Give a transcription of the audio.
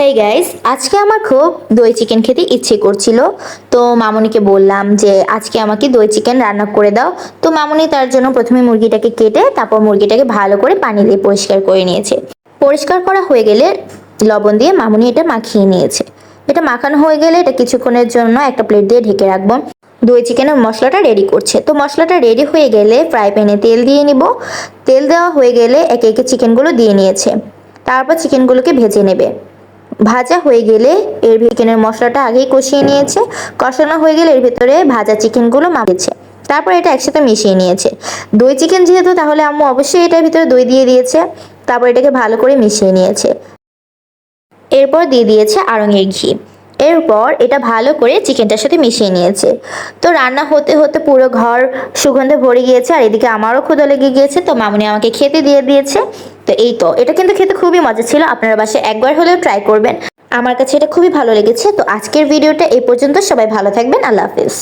Hey guys আজকে আমার খুব দই চিকেন খেতে ইচ্ছে করছিল। তো মামুনিকে বললাম যে, আজকে আমাকে দই চিকেন রান্না করে দাও। তো মামুনি তার জন্য প্রথমে মুরগিটাকে কেটে, তারপর মুরগিটাকে ভালো করে পানি দিয়ে পরিষ্কার করে নিয়েছে। পরিষ্কার করা হয়ে গেলে লবণ দিয়ে মামুনি এটা মাখিয়ে নিয়েছে। এটা মাখানো হয়ে গেলে এটা কিছুক্ষণের জন্য একটা প্লেট দিয়ে ঢেকে রাখব। দই চিকেনের মশলাটা রেডি করছে। তো মশলাটা রেডি হয়ে গেলে ফ্রাই প্যানে তেল দিয়ে নিব। তেল দেওয়া হয়ে গেলে একে একে চিকেনগুলো দিয়ে নিয়েছে। তারপর চিকেনগুলোকে ভেজে নেবে। ভাজা হয়ে গেলে এর চিকেনের মশলাটা আগেই কষিয়ে নিয়েছে। কষানো হয়ে গেলে এর ভিতরে ভাজা চিকেনগুলো মাখিয়েছে। তারপর এটা একসাথে মিশিয়ে নিয়েছে। দই চিকেন যেহেতু, তাহলে আম্মু অবশ্যই এটার ভিতরে দই দিয়ে দিয়েছে। তারপর এটাকে ভালো করে মিশিয়ে নিয়েছে। এরপর দিয়ে দিয়েছে আড়ঙের ঘি। এরপর এটা ভালো করে চিকেনটার সাথে মিশিয়ে নিয়েছে। তো রান্না হতে হতে পুরো ঘর সুগন্ধে ভরে গিয়েছে, আর এদিকে আমারও ক্ষুদা লেগে গিয়েছে, তো মামুনি আমাকে খেতে দিয়ে দিয়েছে। তো এই তো, এটা কিন্তু খেতে খুবই মজা ছিল, আপনার বাসায় একবার হলেও ট্রাই করবেন। আমার কাছে এটা খুবই ভালো লেগেছে, তো আজকের ভিডিওটা এই পর্যন্ত, সবাই ভালো থাকবেন, আল্লাহ হাফিজ।